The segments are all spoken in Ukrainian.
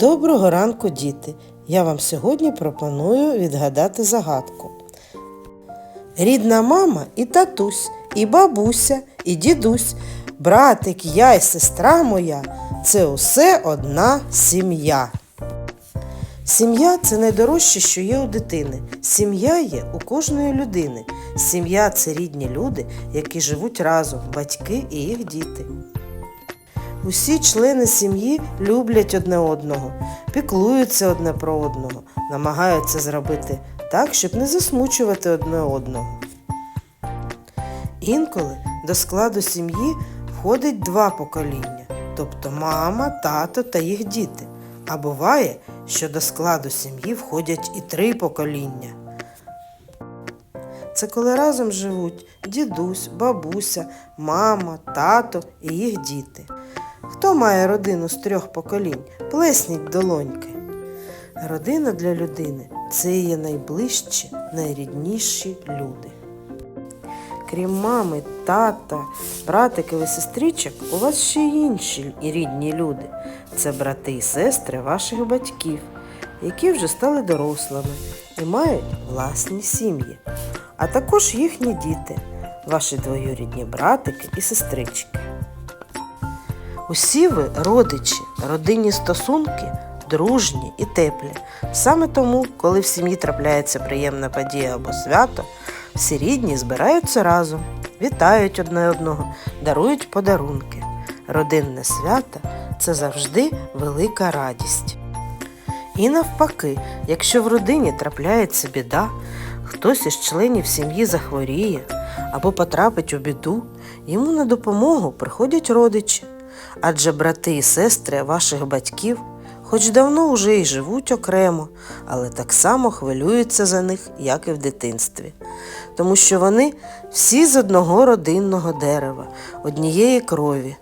Доброго ранку, діти! Я вам сьогодні пропоную відгадати загадку. Рідна мама і татусь, і бабуся, і дідусь, братик, я і сестра моя це усе одна сім'я. Сім'я це найдорожче, що є у дитини. Сім'я є у кожної людини. Сім'я це рідні люди, які живуть разом, батьки і їх діти. Усі члени сім'ї люблять одне одного, піклуються одне про одного, намагаються зробити так, щоб не засмучувати одне одного. Інколи до складу сім'ї входить два покоління, тобто мама, тато та їх діти. А буває, що до складу сім'ї входять і три покоління. Це коли разом живуть дідусь, бабуся, мама, тато і їх діти. Хто має родину з трьох поколінь? Плесніть долоньки. Родина для людини це є найближчі, найрідніші люди. Крім мами, тата, братиків і сестричок, у вас ще й інші рідні люди. Це брати і сестри ваших батьків, які вже стали дорослими і мають власні сім'ї, а також їхні діти, ваші двоюрідні братики і сестрички. Усі ви родичі, родинні стосунки дружні і теплі. Саме тому, коли в сім'ї трапляється приємна подія або свято, всі рідні збираються разом, вітають одне одного, дарують подарунки. Родинне свято це завжди велика радість. І навпаки, якщо в родині трапляється біда, хтось із членів сім'ї захворіє або потрапить у біду, йому на допомогу приходять родичі. Адже брати і сестри ваших батьків, хоч давно вже й живуть окремо, але так само хвилюються за них, як і в дитинстві. Тому що вони всі з одного родинного дерева, однієї крові.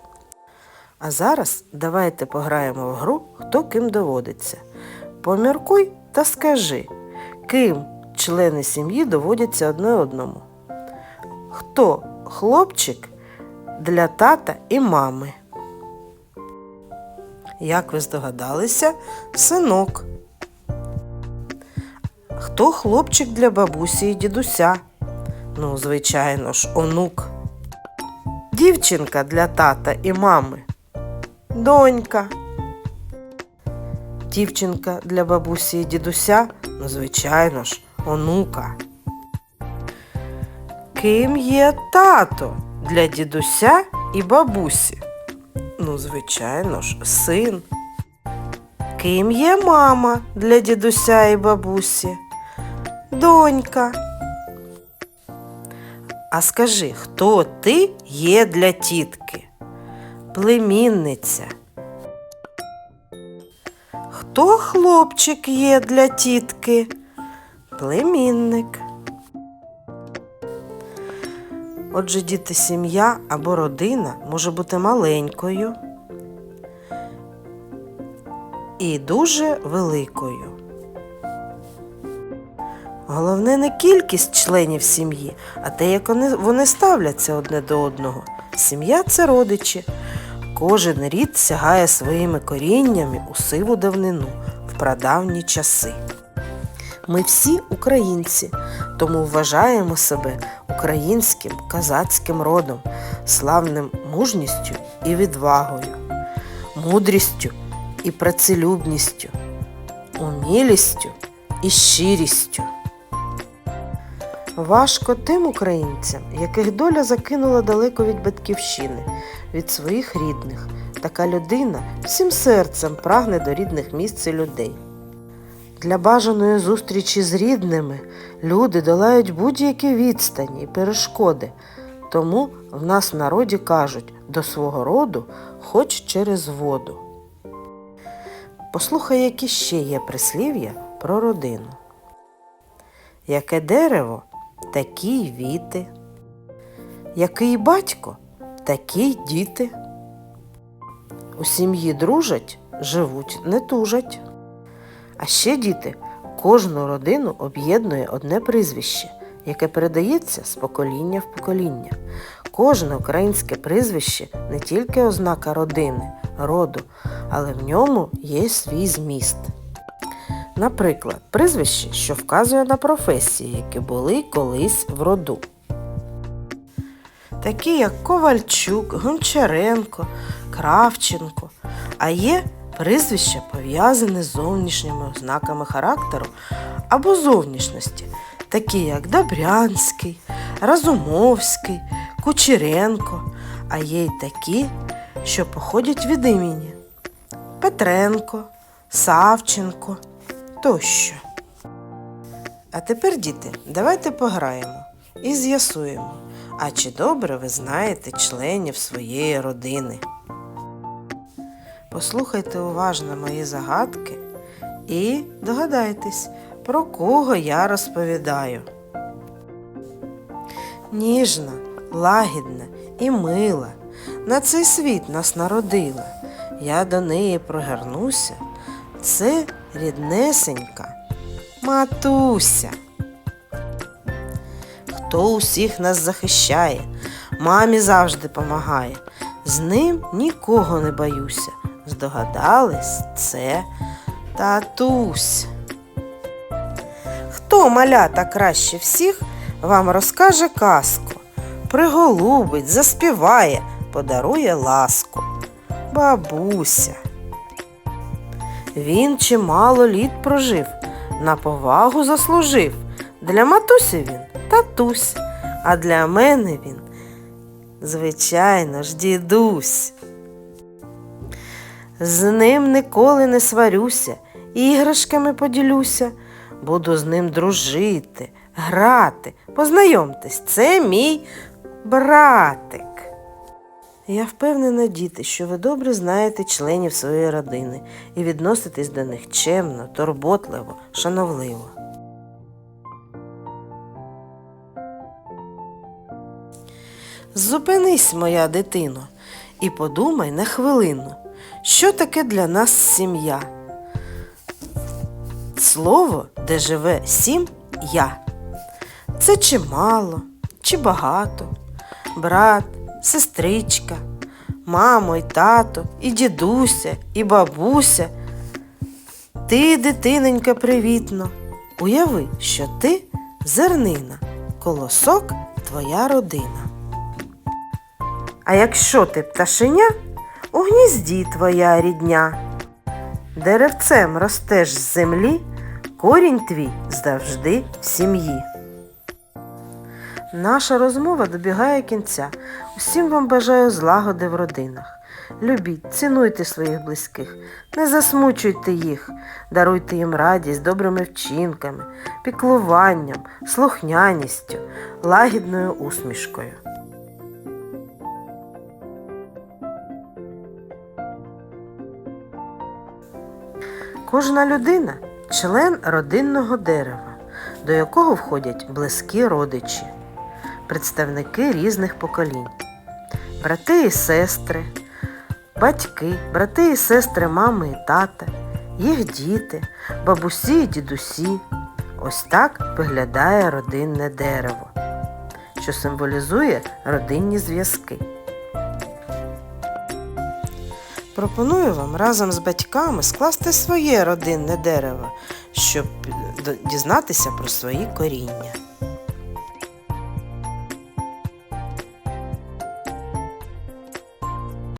А зараз давайте пограємо в гру, хто ким доводиться. Поміркуй та скажи, ким члени сім'ї доводяться одне одному. Хто хлопчик для тата і мами? Як ви здогадалися, синок. Хто хлопчик для бабусі і дідуся? Ну, звичайно ж, онук. Дівчинка для тата і мами. Донька. Дівчинка для бабусі і дідуся, ну, звичайно ж, онука. Ким є тато для дідуся і бабусі? Ну, звичайно ж, син. Ким є мама для дідуся і бабусі? Донька. А скажи, хто ти є для тітки? Племінниця. Хто хлопчик є для тітки? Племінник. Отже, діти, сім'я або родина може бути маленькою і дуже великою. Головне не кількість членів сім'ї, а те, як вони, ставляться одне до одного. Сім'я це родичі. Кожен рід сягає своїми коріннями у сиву давнину, в прадавні часи. Ми всі українці, тому вважаємо себе українським козацьким родом, славним мужністю і відвагою, мудрістю і працелюбністю, умілістю і щирістю. Важко тим українцям, яких доля закинула далеко від батьківщини, від своїх рідних. Така людина всім серцем прагне до рідних місць і людей. Для бажаної зустрічі з рідними люди долають будь-які відстані і перешкоди. Тому в нас в народі кажуть до свого роду хоч через воду. Послухай, які ще є прислів'я про родину. Яке дерево, такі й віти. Який батько, такі й діти. У сім'ї дружать, живуть, не тужать. А ще діти, кожну родину об'єднує одне прізвище, яке передається з покоління в покоління. Кожне українське прізвище не тільки ознака родини, роду, але в ньому є свій зміст. Наприклад, прізвище, що вказує на професії, які були колись в роду. Такі як Ковальчук, Гончаренко, Кравченко, а є прізвища пов'язані з зовнішніми ознаками характеру або зовнішності, такі як Добрянський, Разумовський, Кучеренко, а є й такі, що походять від імені Петренко, Савченко тощо. А тепер, діти, давайте пограємо і з'ясуємо, а чи добре ви знаєте членів своєї родини. Послухайте уважно мої загадки і догадайтесь, про кого я розповідаю. Ніжна, лагідна і мила, на цей світ нас народила. Я до неї прогорнуся. Це ріднесенька матуся. Хто усіх нас захищає, мамі завжди помагає. З ним нікого не боюся. Здогадались, це татусь. Хто малята краще всіх вам розкаже казку, приголубить, заспіває, подарує ласку. Бабуся. Він чимало літ прожив, на повагу заслужив. Для матусі він татусь, а для мене він, звичайно ж, дідусь. З ним ніколи не сварюся, іграшками поділюся, буду з ним дружити, грати. Познайомтесь, це мій братик. Я впевнена, діти, що ви добре знаєте членів своєї родини і відноситесь до них чемно, турботливо, шановливо. Зупинись, моя дитино, і подумай на хвилину, що таке для нас сім'я. Слово, де живе сім я. Це чи мало, чи багато, брат, сестричка, мамо й тато, і дідуся, і бабуся. Ти, дитиненька, привітно, уяви, що ти зернина, колосок твоя родина. А якщо ти пташеня, у гнізді твоя рідня. Деревцем ростеш з землі, корінь твій завжди в сім'ї. Наша розмова добігає кінця. Усім вам бажаю злагоди в родинах. Любіть, цінуйте своїх близьких, не засмучуйте їх, даруйте їм радість добрими вчинками, піклуванням, слухняністю, лагідною усмішкою. Кожна людина член родинного дерева, до якого входять близькі родичі, представники різних поколінь, брати і сестри, батьки, брати і сестри мами і тата, їх діти, бабусі і дідусі. Ось так виглядає родинне дерево, що символізує родинні зв'язки. Пропоную вам разом з батьками скласти своє родинне дерево, щоб дізнатися про свої коріння.